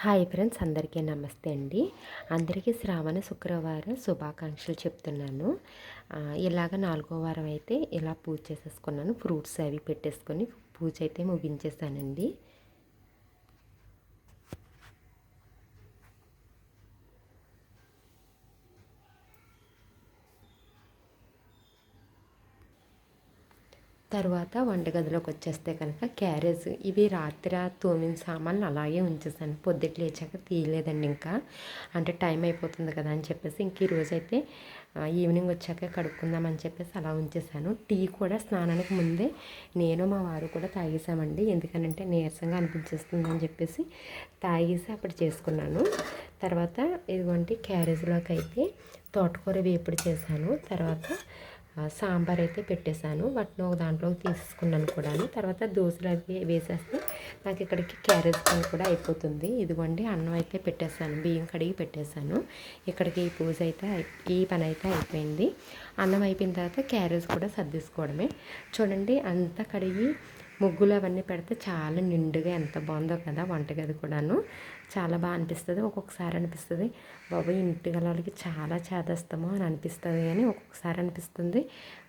Hi friends అందరికీ నమస్తే అండి. అందరికీ శ్రావణ శుక్రవారం శుభాకాంక్షలు చెప్తున్నాను. ఇలాగ నాలుగో వారం అయితే ఇలా పూజ చేసేసుకున్నాను. ఫ్రూట్స్ అవి పెట్టేసుకొని పూజ అయితే ముగించేసానండి. తర్వాత వంటగదిలోకి వచ్చేస్తే కనుక క్యారేజ్ ఇవి రాత్రి తోమిన సామాన్లు అలాగే ఉంచేసాను. పొద్దుట లేచాక తీయలేదండి ఇంకా. అంటే టైం అయిపోతుంది కదా అని చెప్పేసి ఇంక ఈరోజు అయితే ఈవినింగ్ వచ్చాక కడుక్కుందామని చెప్పేసి అలా ఉంచేసాను. టీ కూడా స్నానానికి ముందే నేను మా వారు కూడా తాగేసామండి. ఎందుకనంటే నీరసంగా అనిపించేస్తుంది అని చెప్పేసి తాగేసి అప్పుడు చేసుకున్నాను. తర్వాత ఇదిగోండి క్యారేజ్లోకి అయితే తోటకూర వేపుడు చేశాను. తర్వాత సాంబార్ అయితే పెట్టేశాను. వాటిని ఒక దాంట్లోకి తీసుకున్నాను కూడా తర్వాత దోశలు అవి వేసేస్తే నాకు ఇక్కడికి క్యారేజ్ పని కూడా అయిపోతుంది. ఇదిగోండి అన్నం అయితే పెట్టేశాను. బియ్యం కడిగి పెట్టేశాను. ఇక్కడికి ఈ పూజ అయితే ఈ పని అయితే అయిపోయింది. అన్నం అయిపోయిన తర్వాత క్యారేజ్ కూడా సర్దేసుకోవడమే. చూడండి అంతా కడిగి ముగ్గులు అవన్నీ పెడితే చాలా నిండుగా ఎంత బాగుందో కదా వంటగది కూడాను. చాలా బాగా అనిపిస్తుంది. ఒక్కొక్కసారి అనిపిస్తుంది బాబు ఇంటి వాళ్ళకి చాలా చేదస్తామో అని అనిపిస్తుంది అని ఒక్కొక్కసారి అనిపిస్తుంది.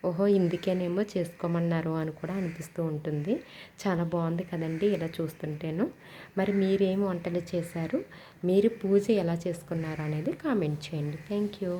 ఓహో ఇందుకేనేమో చేసుకోమన్నారు అని కూడా అనిపిస్తూ ఉంటుంది. చాలా బాగుంది కదండి ఇలా చూస్తుంటేను. మరి మీరేం వంటలు చేశారు? మీరు పూజ ఎలా చేసుకున్నారు అనేది కామెంట్ చేయండి. Thank you.